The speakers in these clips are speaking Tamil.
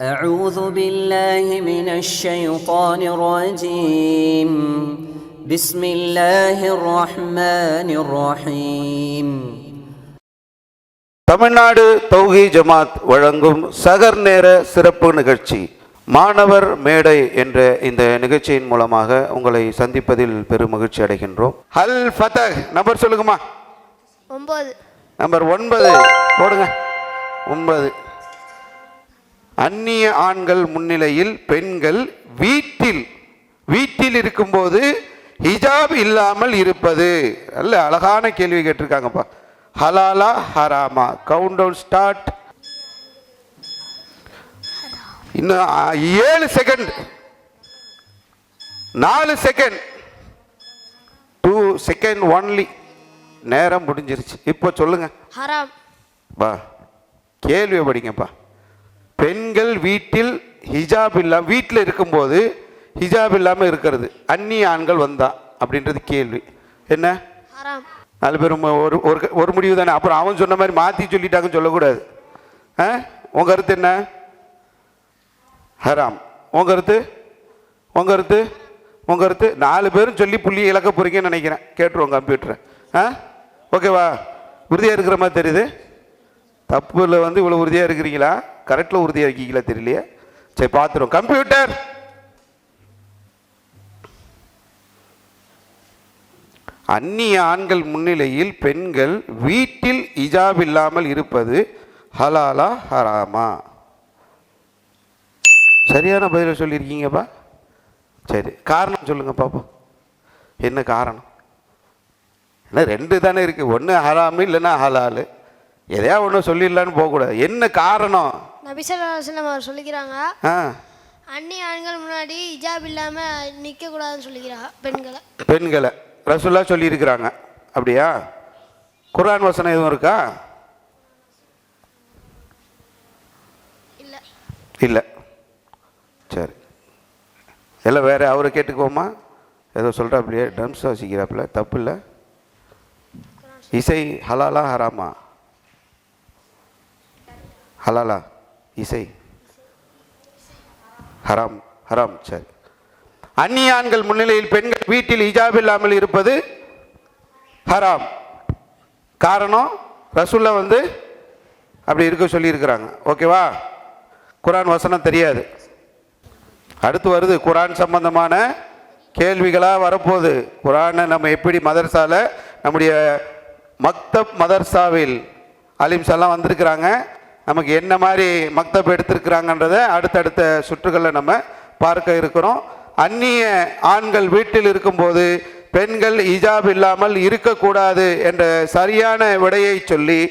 أعوذ بالله من الشيطان الرجيم بسم الله الرحمن الرحيم தமிழ்நாடு தௌஹி ஜமாத் வழங்கும் சகர் நேர சிறப்பு நிகழ்ச்சி மாணவர் மேடை என்ற இந்த நிகழ்ச்சியின் மூலமாக உங்களை சந்திப்பதில் பெரும் மகிழ்ச்சி அடைகின்றோம் அல் ஃபதஹ் நம்பர் சொல்லுங்கம்மா ஒம்பது நம்பர் ஒன்பது போடுங்க ஒன்பது அந்நிய ஆண்கள் முன்னிலையில் பெண்கள் வீட்டில் வீட்டில் இருக்கும்போது ஹிஜாப் இல்லாமல் இருப்பது. நல்ல அழகான கேள்வி கேட்டிருக்காங்கப்பா. ஹலாலா ஹராமா? கவுண்ட் டவுன் ஸ்டார்ட் இன்னும் ஏழு செகண்ட் நாலு செகண்ட் டூ செகண்ட் ஒன்லி நேரம் முடிஞ்சிருச்சு. இப்போ சொல்லுங்க. ஹராம். பா கேள்வி படிங்கப்பா. பெண்கள் வீட்டில் ஹிஜாப் இல்லாமல் வீட்டில் இருக்கும்போது ஹிஜாப் இல்லாமல் இருக்கிறது. அந்நிய ஆண்கள் வந்தா அப்படின்றது கேள்வி. என்ன? நாலு பேர் ஒரு ஒரு ஒரு முடிவு தானே. அப்புறம் அவன் சொன்ன மாதிரி மாற்றி சொல்லிட்டாங்கன்னு சொல்லக்கூடாது. ஆ? உன் கருத்து என்ன? ஹராம். உன் கருத்து? உன் கருத்து? உன் கருத்து? நாலு பேரும் சொல்லி புள்ளி இழக்க போறீங்கன்னு நினைக்கிறேன். கேட்டுருவோம் கம்ப்யூட்டரை ஆ? ஓகேவா? உறுதியாக இருக்கிற மாதிரி தெரியுது? தப்புல வந்து இவ்வளோ உறுதியாக இருக்கிறீங்களா? கரெக்டில் உறுதியாக இருக்கீங்களா தெரியலையே? சரி பார்த்துருவோம். கம்ப்யூட்டர்! அந்நிய ஆண்கள் முன்னிலையில் பெண்கள் வீட்டில் இஜாப் இல்லாமல் இருப்பது ஹலாலா ஹராமா? சரியான பதிலை சொல்லியிருக்கீங்கப்பா. சரி காரணம் சொல்லுங்க பாப்போம். என்ன காரணம்? ஏன்னா ரெண்டு தானே இருக்குது ஒன்று ஹராமு இல்லைன்னா ஹலாலு. எதையா ஒன்று சொல்லிடலான்னு போகக்கூடாது என்ன காரணம்? நபிசல்லாம் அவர் சொல்லிக்கிறாங்க அந்நிய ஆண்கள் முன்னாடி ஹிஜாப் இல்லாமல் நிற்கக்கூடாதுன்னு சொல்லிக்கிறாங்க பெண்களை. பெண்களை. ரசுல்லா சொல்லியிருக்கிறாங்க. அப்படியா? குர்ஆன் வசனம் எதுவும் இருக்கா? இல்லை. இல்லை. சரி. எல்லாம் வேற அவரை கேட்டுக்குவோமா? ஏதோ சொல்கிறாப்புலையே ட்ரம்ஸ் வாசிக்கிறாப்புல தப்பு இல்லை? இசை ஹலாலா ஹராமா? ஹலாலா இசை. ஹராம் ஹராம் சரி. அந்நிய ஆண்கள் முன்னிலையில் பெண்கள் வீட்டில் ஹிஜாப் இல்லாமல் இருப்பது ஹராம். காரணம் ரசுல்லா வந்து அப்படி இருக்க சொல்லியிருக்கிறாங்க. ஓகேவா? குரான் வசனம் தெரியாது. அடுத்து வருது குரான் சம்பந்தமான கேள்விகளாக வரப்போகுது. குரானை நம்ம எப்படி மதர்சாவில் நம்முடைய மக்தப் மதர்சாவில் அலிம்ஸ் எல்லாம் வந்திருக்கிறாங்க. நமக்கு என்ன மாதிரி மக்தப் எடுத்திருக்கிறாங்கன்றதை அடுத்தடுத்த சுற்றுகளில் நம்ம பார்க்க இருக்கிறோம். அந்நிய ஆண்கள் வீட்டில் இருக்கும்போது பெண்கள் ஹிஜாப் இல்லாமல் இருக்கக்கூடாது என்ற சரியான விடையை சொல்லி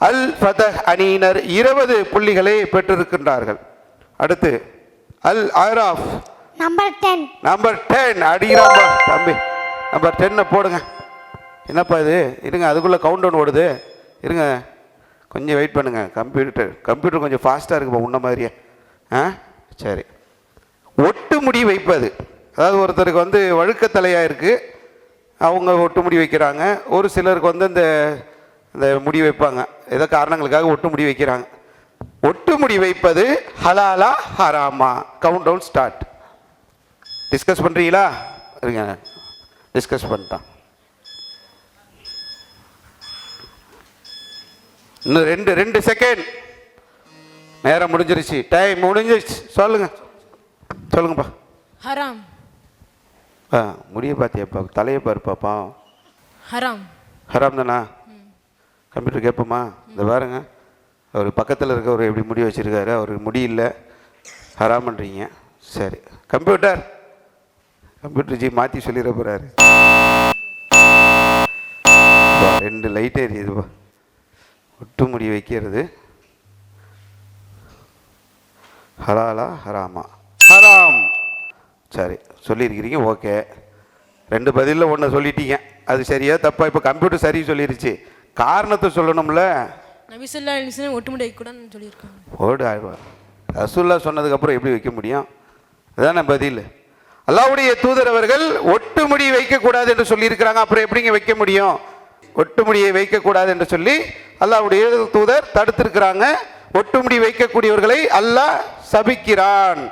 அல் ஃபதஹ் அணியினர் இருபது புள்ளிகளை பெற்றிருக்கின்றார்கள். அடுத்து Al Araf number ten number ten அடிக்கிறாப்பா தம்பி நம்பர் டென்னை போடுங்க. என்னப்பா இது? இருங்க அதுக்குள்ளே கவுண்ட் டவுன் ஓடுது. இருங்க. கொஞ்சம் வெயிட் பண்ணுங்கள் கம்ப்யூட்டர் கம்ப்யூட்டர் கொஞ்சம் ஃபாஸ்ட்டாக இருக்குப்பா உன்ன மாதிரியே. ஆ? சரி. ஒட்டு முடி வைப்பது. அதாவது ஒருத்தருக்கு வந்து வழுக்கத்தலையாக இருக்குது அவங்க ஒட்டு முடி வைக்கிறாங்க. ஒரு சிலருக்கு வந்து இந்த இந்த முடி வைப்பாங்க. ஏதோ காரணங்களுக்காக ஒட்டு முடி வைக்கிறாங்க. ஒட்டு முடி வைப்பது ஹலாலா ஹராமா. கவுண்ட் டவுன் ஸ்டார்ட் டிஸ்கஸ் பண்ணுறீங்களா இருங்க. டிஸ்கஸ் பண்ணிட்டான் இன்னும் ரெண்டு ரெண்டு செகண்ட் நேரம் முடிஞ்சிருச்சு. டைம் முடிஞ்சிருச்சு. சொல்லுங்க. சொல்லுங்கப்பா. ஹராம். ஆ முடிய பார்த்தியாப்பா தலையை பாருப்பாப்பா ஹராம். ஹராம் தானா? கம்ப்யூட்டர் கேட்போமா? இந்த பாருங்க. அவர் பக்கத்தில் இருக்கவர் எப்படி முடி வச்சிருக்காரு? அவருக்கு முடி இல்லை. ஹராமன்றீங்க. சரி. கம்ப்யூட்டர். கம்ப்யூட்டர் ஜி மாற்றி சொல்லிட போகிறாரு ரெண்டு லைட் எரியுதுப்பா ஒட்டு முடி வைக்கிறது. ஹலாலா ஹராமா. ஹராம். சரி சொல்லியிருக்கிறீங்க ஓகே. ரெண்டு பதிலில் ஒன்று சொல்லிட்டீங்க. அது சரியா தப்பா? இப்போ கம்ப்யூட்டர் சரி சொல்லிருச்சு. காரணத்தை சொல்லணும்ல. நபிசல்லா அலிஸ்லாம் ஒட்டுமுடி வைக்கக்கூடாதுன்னு சொல்லியிருக்காங்க. ஓடு ஆயிடுவா. ரசூல்லா சொன்னதுக்கப்புறம் எப்படி வைக்க முடியும்? அதானே பதில். அல்லாவுடைய தூதர் அவர்கள் ஒட்டுமுடி வைக்கக்கூடாது என்று சொல்லியிருக்கிறாங்க. அப்புறம் எப்படிங்க வைக்க முடியும்? ஒட்டுமுடியை வைக்கக்கூடாது என்று சொல்லி அல்லாவுடைய தூதர் தடுத்திருக்கிறாங்க. ஒட்டுமுடி வைக்கக்கூடியவர்களை அல்லாஹ் சபிக்கிறான்.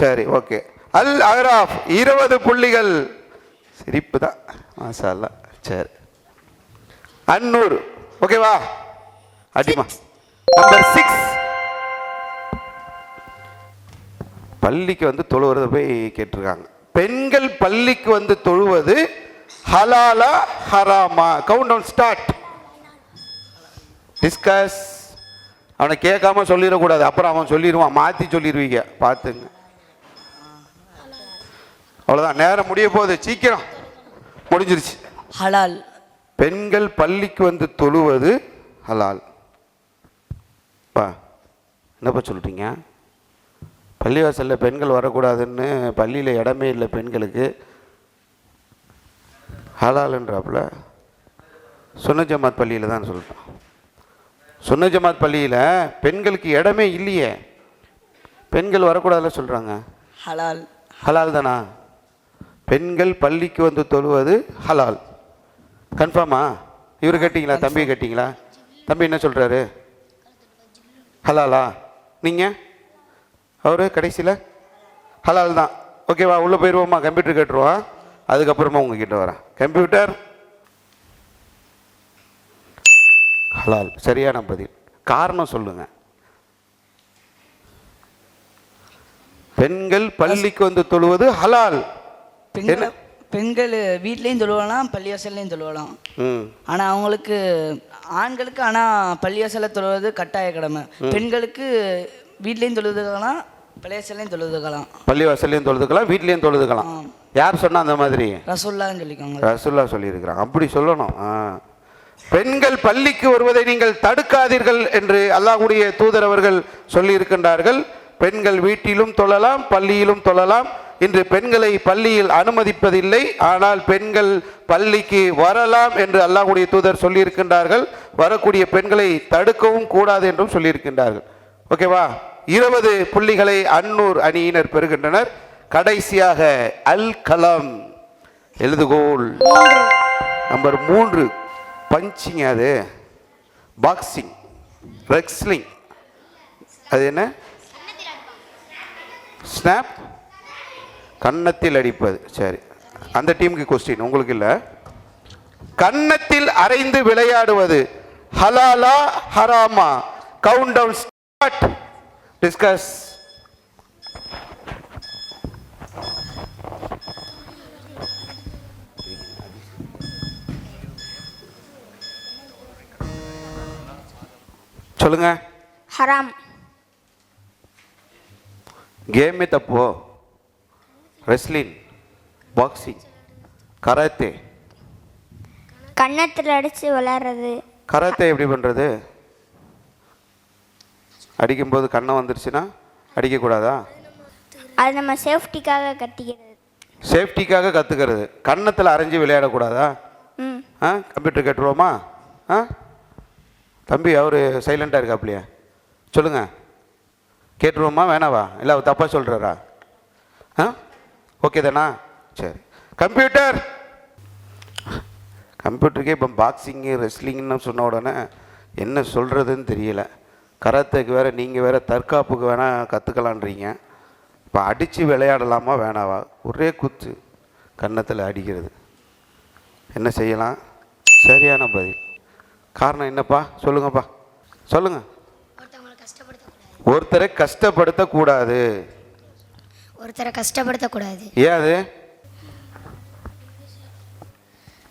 சரி ஓகே. அல் அஹ்ராஃப் இருபது புள்ளிகள். சிரிப்பு தான் மாஷா அல்லாஹ். சரி. அன்னூர். ஓகேவா? அடிமா. நம்பர் சிக்ஸ் பள்ளிக்கு வந்து தொழுவதை போய் கேட்டிருக்காங்க. பெண்கள் பள்ளிக்கு வந்து தொழுவது ஹலாலா ஹராமா? கவுண்ட் டவுன் ஸ்டார்ட் டிஸ்கஸ் அவனை கேட்காம சொல்லிடக்கூடாது. அப்புறம் அவன் சொல்லிடுவான். மாற்றி சொல்லிடுவீங்க. பார்த்துங்க. அவ்வளோதான் நேரம் முடிய போகுது. சீக்கிரம். முடிஞ்சிருச்சு. ஹலால். பெண்கள் பள்ளிக்கு வந்து தொழுவது ஹலால். பா என்னப்பா சொல்கிறீங்க பள்ளிவாசலில் பெண்கள் வரக்கூடாதுன்னு பள்ளியில் இடமே இல்லை பெண்களுக்கு. ஹலால்ன்றாப்புல. சுன்ன ஜமாத் பள்ளியில் தான் சொல்லிட்டோம் சுன்ன ஜமாத் பள்ளியில் பெண்களுக்கு இடமே இல்லையே. பெண்கள் வரக்கூடாதுல சொல்கிறாங்க ஹலால். ஹலால் தானா? பெண்கள் பள்ளிக்கு வந்து தொழுவது ஹலால். கன்ஃபார்மா? இவர் கேட்டிங்களா? தம்பி கேட்டிங்களா? தம்பி என்ன சொல்கிறாரு ஹலாலா? நீங்கள் அவரு கடைசியில்? ஹலால் தான். ஓகேவா உள்ளே போயிடுவோமா கம்ப்யூட்டர் கேட்டுருவோம் அதுக்கப்புறமா உங்ககிட்ட வரேன். கம்ப்யூட்டர் ஹலால். சரியான பதில். காரணம் சொல்லுங்க. பெண்கள் பள்ளிக்கு வந்து தொழுவது ஹலால். பெண்கள் என்ன? பெண்கள் வீட்லேயும் தொழுவலாம் பள்ளிவாசல்லையும் தொழுவலாம். ஆனால் அவங்களுக்கு ஆண்களுக்கு ஆனால் பள்ளிவாசலில் தொழுவது கட்டாய கடமை. பெண்களுக்கு வீட்லேயும் தொழுதுக்கலாம் பள்ளிவாசல்லையும் தொழுதுக்கலாம். பள்ளிவாசல்லையும் தொழுதுக்கலாம் வீட்லேயும் தொழுதுக்கலாம். யார் சொன்னா அந்த மாதிரி? ரசூல்லான்னு சொல்லிக்கோங்க. ரசுல்லா சொல்லியிருக்கிறாங்க அப்படி சொல்லணும். ஆ. பெண்கள் பள்ளிக்கு வருவதை நீங்கள் தடுக்காதீர்கள் என்று அல்லாஹுடைய தூதர் அவர்கள் சொல்லியிருக்கின்றார்கள். பெண்கள் வீட்டிலும் தொழலாம் பள்ளியிலும் தொழலாம். இன்று பெண்களை பள்ளியில் அனுமதிப்பதில்லை. ஆனால் பெண்கள் பள்ளிக்கு வரலாம் என்று அல்லாஹுடைய தூதர் சொல்லியிருக்கின்றார்கள். வரக்கூடிய பெண்களை தடுக்கவும் கூடாது என்றும் சொல்லியிருக்கின்றார்கள். ஓகேவா இருபது புள்ளிகளை அன்னூர் அணியினர் பெறுகின்றனர். கடைசியாக அல் கலாம் எழுதுகோல். நம்பர் மூன்று. பஞ்சிங் அது. பாக்ஸிங். ரெக்ஸ்லிங். அது என்ன? ஸ்னாப். கன்னத்தில் அடிப்பது. சரி. அந்த டீமுக்கு கொஸ்டின் உங்களுக்கு இல்லை. கன்னத்தில் அரைந்து விளையாடுவது. ஹலாலா ஹராமா. கவுண்ட் டவுன் ஸ்டார்ட் டிஸ்கஸ் சொல்லுங்க. ஹராம். கேமே தப்போ ரெஸ்லிங் பாக்ஸிங் கராத்தே கன்னத்தில் அடித்து விளாட்றது கராத்தே எப்படி பண்ணுறது அடிக்கும்போது கண்ணம் வந்துருச்சுன்னா அடிக்கக்கூடாதா? அது நம்ம சேஃப்டிக்காக கட்டிக்கிறது. சேஃப்டிக்காக கற்றுக்கிறது கன்னத்தில் அரைஞ்சு விளையாடக்கூடாதா? ஆ கம்ப்யூட்டர் கேட்டுருவோமா? ஆ? தம்பி அவர் சைலண்ட்டாக இருக்காப்லையே. சொல்லுங்கள் கேட்டுருவோமா வேணாவா? இல்லை அவர் தப்பாக சொல்கிறாரா ஆ? ஓகே தானா? சரி. கம்ப்யூட்டர்! கம்ப்யூட்டருக்கே இப்போ பாக்ஸிங்கு ரெஸ்லிங்னு சொன்ன உடனே என்ன சொல்கிறதுன்னு தெரியல. கராத்தேக்கு வேறு நீங்கள் வேறு தற்காப்புக்கு வேணால் கற்றுக்கலான்றீங்க இப்போ அடித்து விளையாடலாமா வேணாவா? ஒரே குத்து. கன்னத்தில் அடிக்கிறது. என்ன செய்யலாம்? சரியான பதில். காரணம் என்னப்பா? சொல்லுங்கப்பா. சொல்லுங்க. ஒருத்தரை கஷ்டப்படுத்தக்கூடாது. ஒருத்தரை கஷ்டப்படுத்தக்கூடாது. ஏன் அது?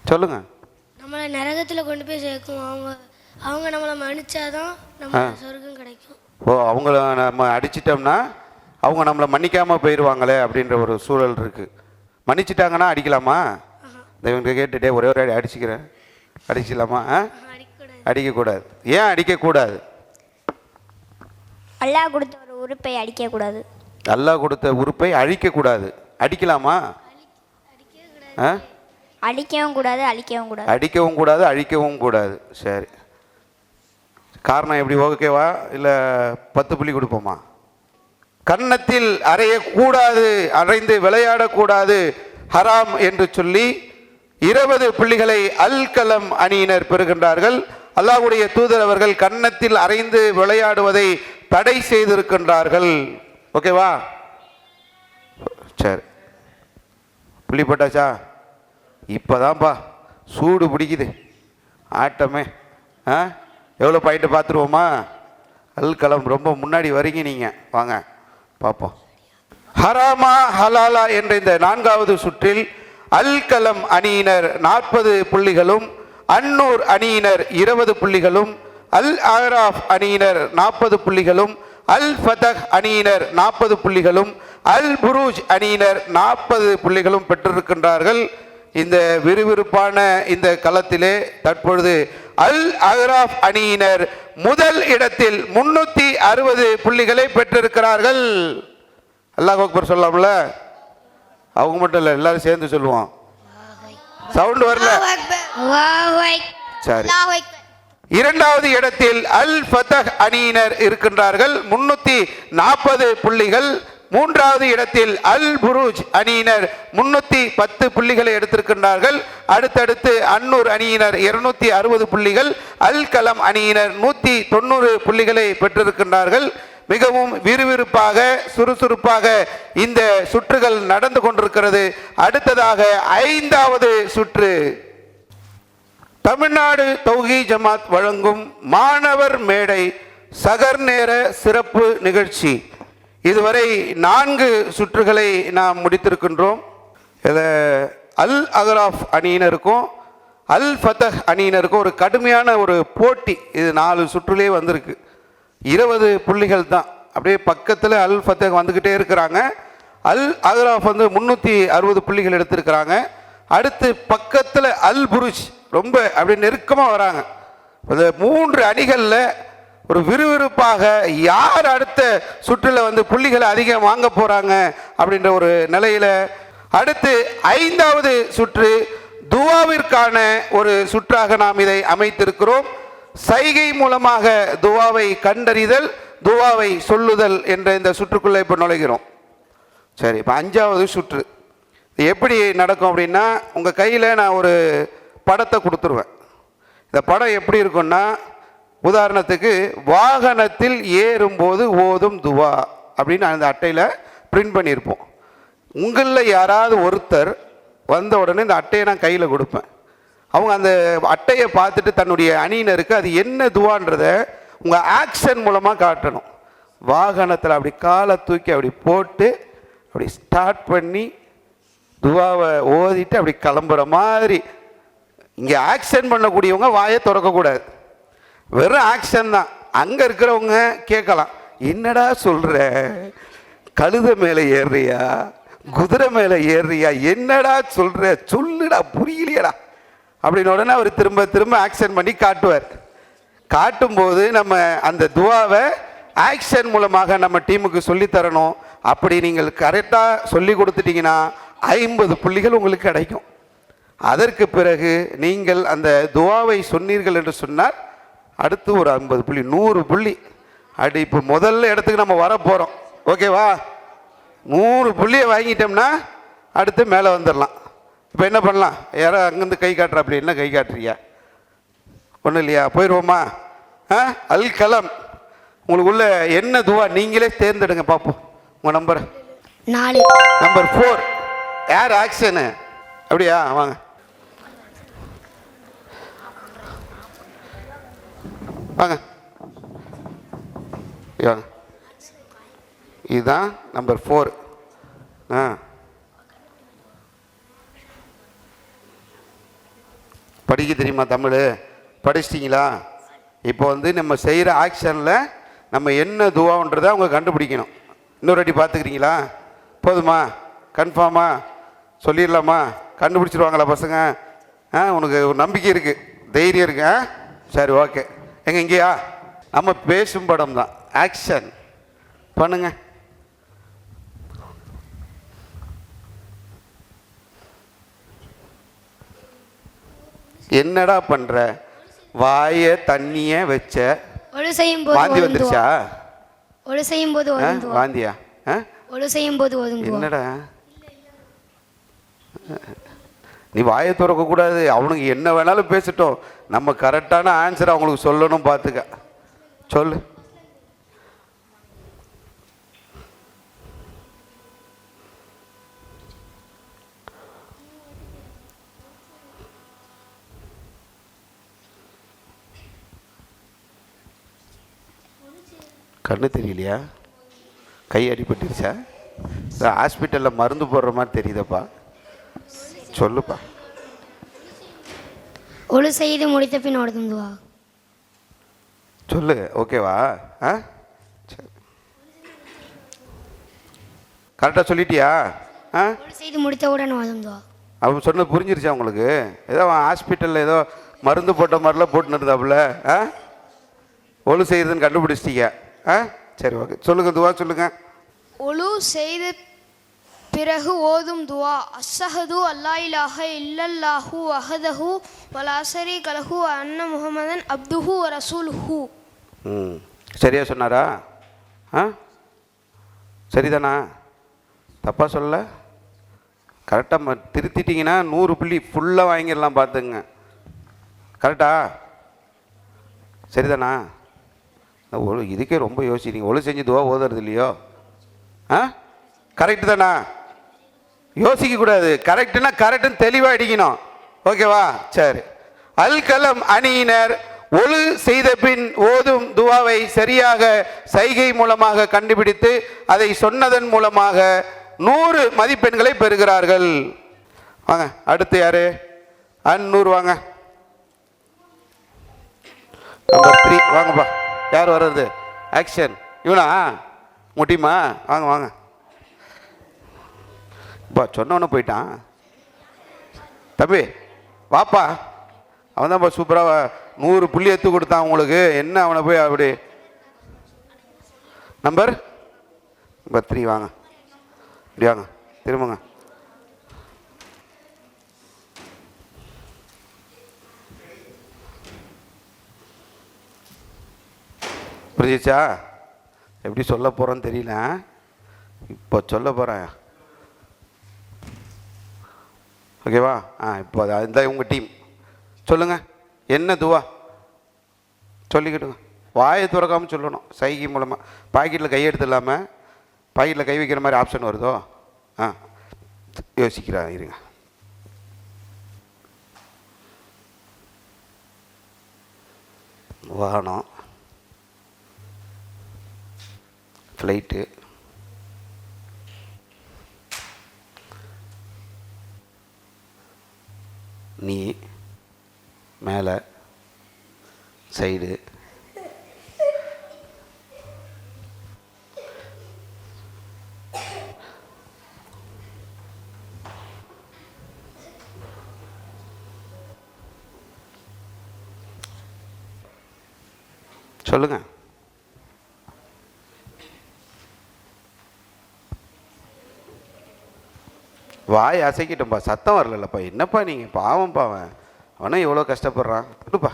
சொல்லுங்க. நம்மளை நரகத்தில் கொண்டு போய் சேர்க்கும். அவங்க அவங்க நம்மளை மன்னிச்சாதான் நம்ம. சொர்க்கம் கிடைக்கும். ஓ அவங்கள நம்ம அடிச்சிட்டோம்னா அவங்க நம்மளை மன்னிக்காம போயிடுவாங்களே அப்படின்ற ஒரு சூழல் இருக்கு. மன்னிச்சிட்டாங்கன்னா அடிக்கலாமா? இவங்க கேட்டுட்டே ஒரே ஒரு அடி அடிச்சுக்கிறேன். அடிச்சிடலாமா? ஆ? அடிக்கக்கூடாது. ஏன் அடிக்கக்கூடாது? அல்லாஹ் கொடுத்த ஒரு உறுப்பை அடிக்கக்கூடாது. அல்லாஹ் கொடுத்த உறுப்பை அழிக்கக்கூடாது. அடிக்கலாமா? ஆ? அடிக்கவும் கூடாது அழிக்கவும் கூடாது. அடிக்கவும் கூடாது அழிக்கவும் கூடாது. சரி. காரணம் எப்படி ஓகேவா? இல்லை பத்து புள்ளி கொடுப்போமா? கன்னத்தில் அறையக்கூடாது அறைந்து விளையாடக்கூடாது ஹராம் என்று சொல்லி இருபது புள்ளிகளை அல் கலம் அணியினர் பெறுகின்றார்கள். அல்லாஹுடைய தூதர் அவர்கள் கன்னத்தில் அறைந்து விளையாடுவதை தடை செய்திருக்கின்றார்கள். ஓகேவா? சரி. புள்ளி போட்டாச்சா? இப்போதான்ப்பா சூடு பிடிக்குது. ஆட்டமே. ஆ? எவ்வளோ பாயிண்ட்டு பார்த்துருவோமா? அல்கலம் ரொம்ப முன்னாடி வரீங்க நீங்கள் வாங்க பார்ப்போம். ஹராமா ஹலாலா என்ற இந்த நான்காவது சுற்றில் அல்கலம் அணியினர் நாற்பது புள்ளிகளும் அன்னூர் அணியினர் இருபது புள்ளிகளும் அல் ஆராஃப் அணியினர் நாற்பது புள்ளிகளும் அல் ஃபதஹ் அணியினர் நாற்பது புள்ளிகளும் அல் புரூஜ் அணியினர் நாற்பது புள்ளிகளும் பெற்றிருக்கின்றார்கள். இந்த விறுவிறுப்பான இந்த களத்திலே தற்பொழுது அல் அஹ்ராஃப் அணியினர் முதல் இடத்தில் முன்னூத்தி அறுபது புள்ளிகளை பெற்றிருக்கிறார்கள். அல்லாஹ் அக்பர் சொல்லலாம்ல அவங்க மட்டும் இல்லை எல்லாரும் சேர்ந்து சொல்லுவோம் சவுண்ட் வரல. சரி. இரண்டாவது இடத்தில் அல் ஃபதஹ் அணியினர் இருக்கின்றார்கள். முன்னூத்தி நாற்பது புள்ளிகள். மூன்றாவது இடத்தில் அல் புரூஜ் அணியினர் முன்னூத்தி பத்து புள்ளிகளை எடுத்திருக்கின்றார்கள். அடுத்தடுத்து அன்னூர் அணியினர் இருநூத்தி அறுபது புள்ளிகள். அல் கலம் அணியினர் நூத்தி தொண்ணூறு புள்ளிகளை பெற்றிருக்கின்றார்கள். மிகவும் விறுவிறுப்பாக சுறுசுறுப்பாக இந்த சுற்றுகள் நடந்து கொண்டிருக்கிறது. அடுத்ததாக ஐந்தாவது சுற்று. தமிழ்நாடு தௌஹி ஜமாத் வழங்கும் மாணவர் மேடை சகர் நேர சிறப்பு நிகழ்ச்சி. இதுவரை நான்கு சுற்றுகளை நாம் முடித்திருக்கின்றோம். இதை அல் அகராஃப் அணியினருக்கும் அல் ஃபதஹ் அணியினருக்கும் ஒரு கடுமையான ஒரு போட்டி. இது நாலு சுற்றுலேயே வந்திருக்கு. இருபது புள்ளிகள் தான். அப்படியே பக்கத்தில் அல் ஃபத்தேக் வந்துக்கிட்டே இருக்கிறாங்க. அல் அகராஃப் வந்து முந்நூற்றி அறுபது புள்ளிகள் எடுத்திருக்கிறாங்க. அடுத்து பக்கத்தில் அல் புருஜ் ரொம்ப அப்படி நெருக்கமாக வராங்க. இந்த மூன்று அணிகளில் ஒரு விறுவிறுப்பாக யார் அடுத்த சுற்றில் வந்து புள்ளிகளை அதிகம் வாங்க போகிறாங்க அப்படின்ற ஒரு நிலையில் அடுத்து ஐந்தாவது சுற்று துவாவிற்கான ஒரு சுற்றாக நாம் இதை அமைத்திருக்கிறோம். சைகை மூலமாக துவாவை கண்டறிதல் துவாவை சொல்லுதல் என்ற இந்த சுற்றுக்குள்ளே இப்போ நுழைகிறோம். சரி இப்போ அஞ்சாவது சுற்று. இது எப்படி நடக்கும் அப்படின்னா உங்கள் கையில் நான் ஒரு படத்தை கொடுத்துருவேன். இந்த படம் எப்படி இருக்கும்னா உதாரணத்துக்கு வாகனத்தில் ஏறும்போது ஓதும் துவா அப்படின்னு அந்த அட்டையில் பிரிண்ட் பண்ணியிருப்போம். உங்களில் யாராவது ஒருத்தர் வந்த உடனே இந்த அட்டையை நான் கையில் கொடுப்பேன். அவங்க அந்த அட்டையை பார்த்துட்டு தன்னுடைய அணியினருக்கு அது என்ன துவான்றத உங்கள் ஆக்ஷன் மூலமாக காட்டணும். வாகனத்தில் அப்படி காலை தூக்கி அப்படி போட்டு அப்படி ஸ்டார்ட் பண்ணி துவாவை ஓதிட்டு அப்படி கிளம்புற மாதிரி. இங்கே ஆக்ஷன் பண்ணக்கூடியவங்க வாயை திறக்கக்கூடாது. வெறும் ஆக்ஷன் தான். அங்கே இருக்கிறவங்க கேட்கலாம் என்னடா சொல்கிற கழுத மேலே ஏறுறியா? குதிரை மேலே ஏறுறியா? என்னடா சொல்கிற சொல்லுடா புரியலையடா. அப்படின்னு உடனே அவர் திரும்ப திரும்ப ஆக்ஷன் பண்ணி காட்டுவார். காட்டும்போது நம்ம அந்த துவாவை ஆக்ஷன் மூலமாக நம்ம டீமுக்கு சொல்லித்தரணும் அப்படி நீங்கள் கரெக்டாக சொல்லி கொடுத்துட்டீங்கன்னா ஐம்பது புள்ளிகள் உங்களுக்கு கிடைக்கும். அதற்கு பிறகு நீங்கள் அந்த துவாவை சொன்னீர்கள் என்று சொன்னால் அடுத்து ஒரு ஐம்பது புள்ளி நூறு புள்ளி. அப்படி இப்போ முதல்ல இடத்துக்கு நம்ம வர போகிறோம் ஓகேவா நூறு புள்ளியை வாங்கிட்டோம்னா அடுத்து மேலே வந்துடலாம் இப்போ என்ன பண்ணலாம்? யாரோ அங்கேருந்து கை காட்டுற அப்படி என்ன கை காட்டுறியா ஒன்றும் இல்லையா? போயிடுவோமா ஆ? அல் கலம். உங்களுக்குள்ள என்ன துவா? நீங்களே தேர்ந்தெடுங்க பார்ப்போம் உங்கள் நம்பரை நாலு. நம்பர் ஃபோர் யார் ஆக்ஷனு அப்படியா? வாங்க. வாங்க. வாங்க. இதுதான் நம்பர் ஃபோர் ஆ. படிக்க தெரியுமா தமிழ்? படிச்சிட்டிங்களா? இப்போ வந்து நம்ம செய்கிற ஆக்ஷனில் நம்ம என்ன துவான்றதை அவங்க கண்டுபிடிக்கணும். இன்னொரு வாட்டி பார்த்துக்கிறீங்களா? போதுமா? கன்ஃபார்மா சொல்லிடலாமா? கண்டுபிடிச்சிருவாங்களா பசங்க? ஆ உனக்கு ஒரு நம்பிக்கை இருக்குது தைரியம் இருக்கு ஆ? சரி ஓகே எங்கே இங்கேயா? நம்ம பேசும் படம் தான். ஆக்ஷன் பண்ணுங்கள் என்னடா பண்ற? வாய தண்ணிய வச்ச. ஒழு செய்யும் போது வாந்தி வந்துருச்சா? துவா. ஒழு செய்யும் போது. வாந்தியா? ஆ? ஒழு செய்யும் போது. என்னடா? நீ வாயை திறக்க கூடாது. அவனுக்கு என்ன வேணாலும் பேசட்டும். நம்ம கரெக்டான ஆன்சர் அவங்களுக்கு சொல்லணும் பார்த்துக்க சொல்லு. கண்ணு தெரியலையா? கை அடிபட்டுருச்சா? ஹாஸ்பிட்டலில் மருந்து போடுற மாதிரி தெரியுதப்பா. சொல்லுப்பா. ஒழு செய்து முடித்த பின் ஓடுதும் துவா சொல்லு ஓகேவா? ஆ? சரி கரெக்டாக சொல்லிட்டியா? ஆ? செய்து முடித்தவுடன் ஓதும் துவா அவன் சொன்னது புரிஞ்சிருச்சா உங்களுக்கு? ஏதோ அவன் ஹாஸ்பிட்டலில் ஏதோ மருந்து போட்ட மாதிரிலாம் போட்டுன்னு இருந்தாப்புல ஆ? ஒழு செய்கிறதுன்னு கண்டுபிடிச்சிட்டீங்க. ஆ? சரி ஓகே. சொல்லுங்கள் துவா சொல்லுங்கள் ஒழு செய்த பிறகு ஓதும் துவா. அஸ்ஸஹது அல்லா இலாஹ இல்லல்லாஹு வஹதஹு வலாசரி கலஹு அன்ன முஹம்மதன் அப்துஹு வ ரசூலுஹு. ம். சரியா சொன்னாரா? ஆ? சரிதானா? தப்பாக சொல்லல? கரெக்டாக திருத்திட்டிங்கன்னா நூறு புள்ளி ஃபுல்லாக வாங்கிடலாம் பார்த்துங்க கரெக்டா? சரிதானா? ஒழு இதுக்கே ரொம்ப யோசிக்கிறீங்க ஒழு செஞ்சு துவா ஓதுறது இல்லையோ ஆ கரெக்டு தானா யோசிக்கக்கூடாது கரெக்டுனா கரெக்டுன்னு தெளிவாக அடிக்கணும். ஓகேவா? சரி. அல் கலம் அணியினர் ஒழு செய்த பின் ஓதும் துவாவை சரியாக சைகை மூலமாக கண்டுபிடித்து அதை சொன்னதன் மூலமாக நூறு மதிப்பெண்களை பெறுகிறார்கள். வாங்க அடுத்து யாரு? அந்நூறு வாங்க. நம்பர் த்ரீ வாங்கப்பா. யார் வர்றது? ஆக்ஷன் இவனா? முடியுமா? வாங்க வாங்க. பா சொன்னவொன்னே போயிட்டான். தம்பி வாப்பா. அவன் தான்ப்பா சூப்பராக நூறு புள்ளி எடுத்து கொடுத்தான் உங்களுக்கு. என்ன அவனை போய் அப்படி? நம்பர் நம்பர் த்ரீ வாங்க. இப்படி வாங்க. திரும்புங்க. புரிஞ்சிச்சா? எப்படி சொல்ல போகிறோன்னு தெரியல. இப்போ சொல்ல போகிறேன் ஓகேவா ஆ இப்போ அது உங்கள் டீம் சொல்லுங்கள் என்ன துவா? சொல்லிக்கிட்டுங்க வாயை திறக்காமல் சொல்லணும். சைகை மூலமாக பாக்கெட்டில் கையெடுத்து இல்லாமல் பாக்கெட்டில் கை வைக்கிற மாதிரி ஆப்ஷன் வருதோ? ஆ யோசிக்கிறா இருங்க. வானம். ஃப்ளைட்டு நீ மேலே சைடு சொல்லுங்கள் வாய் அசைக்கிட்டோம்ப்பா சத்தம் வரலல்லப்பா. என்னப்பா நீங்கள் பாவம் பாவன் அவனா எவ்வளோ கஷ்டப்படுறான்? விடுப்பா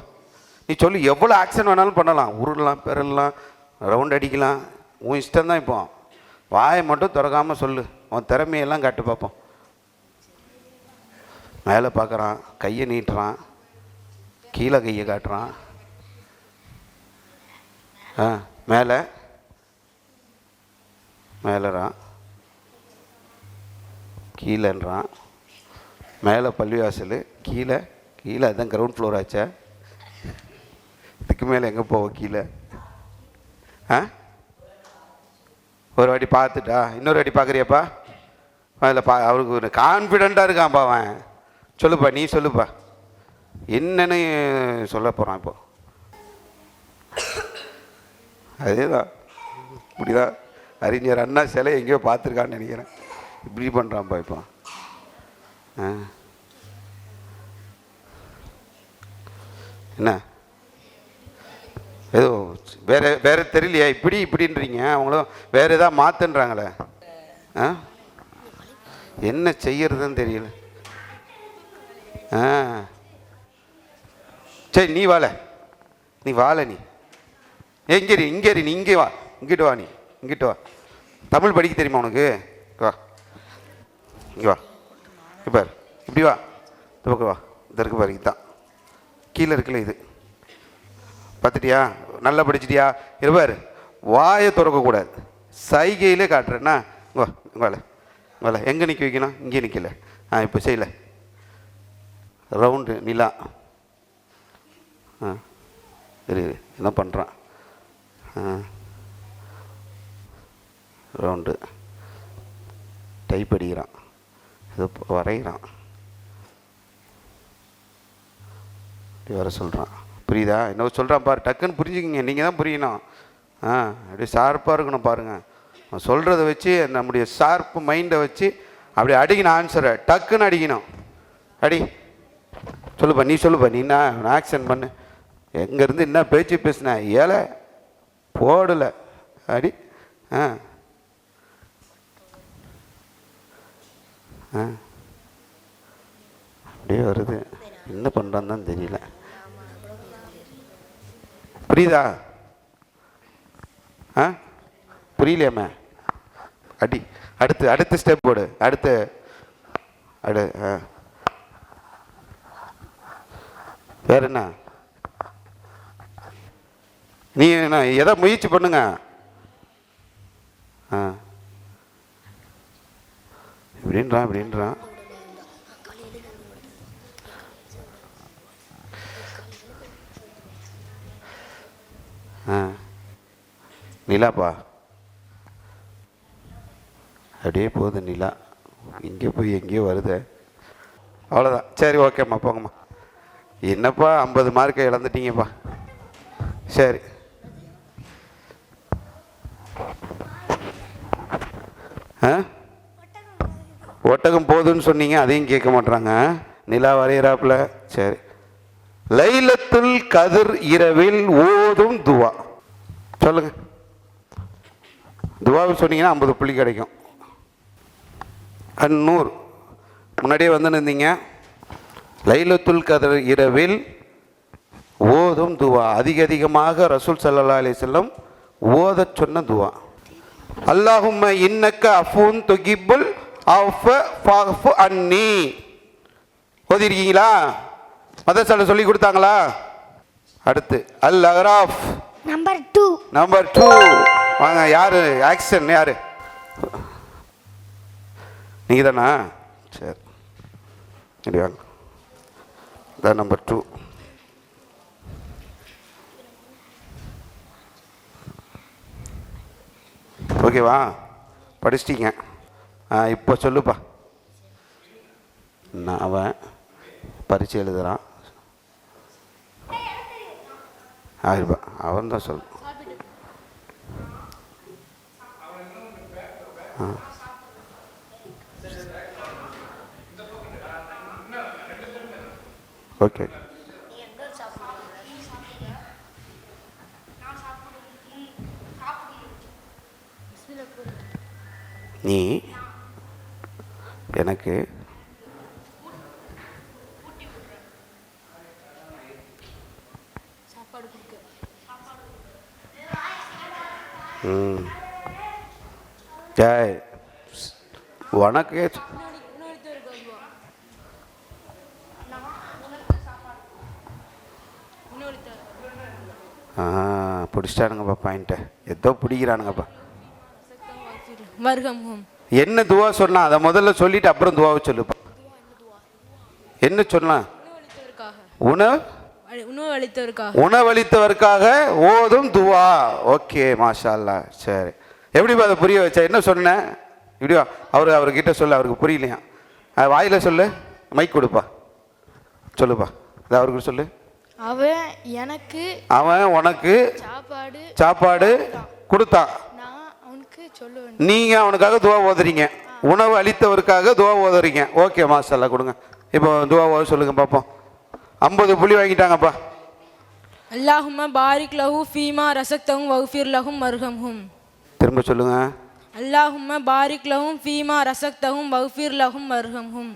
நீ சொல்லி எவ்வளோ ஆக்ஷன் வேணாலும் பண்ணலாம். உருளலாம் பெறலாம் ரவுண்ட் அடிக்கலாம். உன் இஷ்டம் தான் இப்போ. வாயை மட்டும் திறக்காமல் சொல்லு. உன் திறமையெல்லாம் காட்டு பார்ப்போம் மேலே பார்க்குறான். கையை நீட்டுறான். கீழே கையை காட்டுறான். ஆ மேலே. மேலறான் கீழேன்றான். மேலே பள்ளிவாசல் கீழே கீழே அதுதான் கிரவுண்ட் ஃப்ளோர் ஆச்சா. இதுக்கு மேலே எங்கே போவோம் கீழே? ஆ? ஒரு வாட்டி பார்த்துட்டா? இன்னொரு வாட்டி பார்க்குறியாப்பா? அதில் பா அவருக்கு ஒரு கான்ஃபிடெண்ட்டாக இருக்கான்ப்பா அவன். சொல்லுப்பா நீ சொல்லுப்பா. என்னன்னு சொல்ல போகிறான் இப்போ. அதே தான் இப்படிதான். அறிஞர் அண்ணா சிலை எங்கேயோ பார்த்துருக்கான்னு நினைக்கிறேன். இப்படி பண்ணுறான்ப்பா இப்போ. ஆ. என்ன? ஏதோ வேற வேற தெரியலையா? இப்படி இப்படின்றீங்க. அவங்களும் வேற ஏதாவது மாத்துன்றாங்களே. ஆ? என்ன செய்யறதுன்னு தெரியல. ஆ. சரி நீ வாழ. நீ வாழ நீ. எங்கே இரு இங்கே நீ இங்கே வா. இங்கிட்டு வா நீ. இங்கிட்டு வா. தமிழ் படிக்க தெரியுமா உனக்கு? வா. இங்கே வா. இப்போ இப்படி வா. இந்த பக்கம் வா. இந்த இருக்கு பாரு. இதுதான் கீழே இருக்குல்ல இது. பார்த்துட்டியா? நல்லா படிச்சிட்டியா? இருப்பார் வாயை திறக்கக்கூடாது சைகையிலே காட்டுறேன்னா வா. இங்க வாழ எங்கே நிற்க வைக்கணும்? இங்கே நிற்கல ஆ இப்போ செய்யல. ரவுண்டு நிலா. ஆ. சரி என்ன பண்ணுறான் ஆ. ரவுண்டு. டைப் அடிக்கிறான். இது வரைகிறான். இப்படி வர சொல்கிறான் புரியுதா? என்ன சொல்கிறான் பாரு டக்குன்னு புரிஞ்சுக்கிங்க. நீங்கள் தான் புரியணும். ஆ அப்படியே ஷார்ப்பாக இருக்கணும் பாருங்கள் அவன் சொல்கிறத வச்சு நம்முடைய ஷார்ப்பு மைண்டை வச்சு அப்படி அடிக்கணும் ஆன்சரை டக்குன்னு அடிக்கணும். அடி. சொல்லுப்பா நீ சொல்லுப்பா. நீ என்ன ஆக்ஷன் பண்ணு. எங்கேருந்து என்ன பேச்சு பேசுன? ஏழை. போடலை. அடி. ஆ. அப்படியே வருது. என்ன பண்ணுறான்னு தான் தெரியல. புரியுதா? ஆ? புரியலையாம்மா அடி அடுத்து அடுத்த ஸ்டெப் போடு. அடுத்து அடு ஆ. வேற என்ன? நீ என்ன எதை முயற்சி பண்ணுங்க? ஆ. இப்படின்றான் இப்படின்றான் ஆ. நிலாப்பா. அப்படியே போகுது நிலா. இங்கே போய் எங்கேயோ வருதே. அவ்வளோதான் சரி ஓகேம்மா போங்கம்மா. என்னப்பா ஐம்பது மார்க்கை இழந்துட்டீங்கப்பா. சரி. ஒட்டகம் போதுன்னு சொன்னீங்க அதையும் கேட்க மாட்டுறாங்க நிலா வரைகிறாப்புல சரி. லைலத்துல் கதிர் இரவில் ஓதும் துவா. சொல்லுங்க. துவாவை சொன்னீங்கன்னா ஐம்பது புள்ளி கிடைக்கும். அந்நூறு முன்னாடியே வந்து இருந்தீங்க லைலத்துல் கதிர் இரவில் ஓதும் துவா. அதிக அதிகமாக ரசூல் சல்லா அலி செல்லம் ஓதச் சொன்ன துவா. அல்லாஹும்ம இன்னக்க அஃபூன் தொகிப்புல் அன்னி. ஓதிருக்கீங்களா? மதரசால சொல்லி கொடுத்தாங்களா? அடுத்து Al Akaraf number two number two வாங்க யாரு? ஆக்ஷன் யாரு? நீங்க தானா சரி. இப்படி வாங்க. இதான் நம்பர் டூ ஓகேவா? படிச்சிட்டீங்க. ஆ இப்போ சொல்லுப்பா. நான் அவன் பரீட்சை எழுதுகிறான் ஆயிரம் அவன் தான் சொல்லணும் ஆ. ஓகே. நீ எனக்கு ம். ஜாய் உனக்கே ஆ பிடிச்சிட்டானுங்கப்பா பாயிண்ட்டை. ஏதோ பிடிக்கிறானுங்கப்பா. வருகம் என்ன துவா சொன்னா அதை முதல்ல சொல்லிட்டு அப்புறம் துவாவை சொல்லுப்பா என்ன சொன்னா? உணவு உணவளித்தவருக்காக ஓதும் துவா. ஓகே மாஷா அல்லாஹ் சரி எப்படிப்பா அதை புரிய வச்ச? என்ன சொன்னேன் இப்படியா அவர் அவர்கிட்ட சொல்லு அவருக்கு புரியலையா? வாயில சொல்லு. மைக் கொடுப்பா. சொல்லுப்பா. அது அவருக்கு சொல்லு. அவன் எனக்கு அவன் உனக்கு சாப்பாடு சாப்பாடு கொடுத்தான். நான் அவனுக்கு சொல்லுவேன் நீங்க அவனுக்காக துவா ஓதுறீங்க. உணவு அளித்தவருக்காக துவா ஓதுறீங்க. ஓகே மாஷல்லா கொடுங்க. இப்போ துவா ஓத சொல்லுங்க பார்ப்போம். ஐம்பது புள்ளி வாங்கிட்டாங்கப்பா. அல்லாஹும்ம பாரிக் லஹு ஃபீமா ரசக்தஹும் வஃபிர் லஹும் மர்ஹம்ஹும் திரும்ப சொல்லுங்க. அல்லாஹும்ம பாரிக் லஹும் ஃபீமா ரசக்தஹும் வஃபிர் லஹும் மர்ஹம்ஹும்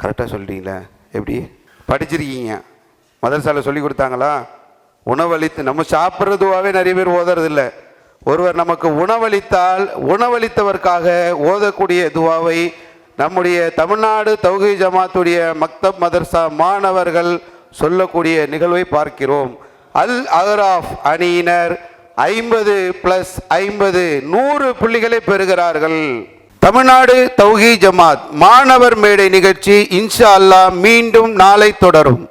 கரெக்டாக சொல்லிட்டீங்களா எப்படி? படிச்சிருக்கீங்க. மதரசால சொல்லி கொடுத்தாங்களா? உணவளித்து நம்ம சாப்பிட்ற துவாவே நிறைய பேர் ஓதுறதில்ல. ஒருவர் நமக்கு உணவளித்தால் உணவளித்தவர்க்காக ஓதக்கூடிய துவாவை நம்முடைய தமிழ்நாடு தௌஹி ஜமாத்துடைய மக்தப் மதர்சா மாணவர்கள் சொல்லக்கூடிய நிகழ்வை பார்க்கிறோம். அல் அகராஃப் அணியினர் ஐம்பது பிளஸ் ஐம்பது நூறு புள்ளிகளை பெறுகிறார்கள். தமிழ்நாடு தௌஹி ஜமாத் மாணவர் மேடை நிகழ்ச்சி இன்ஷா அல்லாஹ் மீண்டும் நாளை தொடரும்.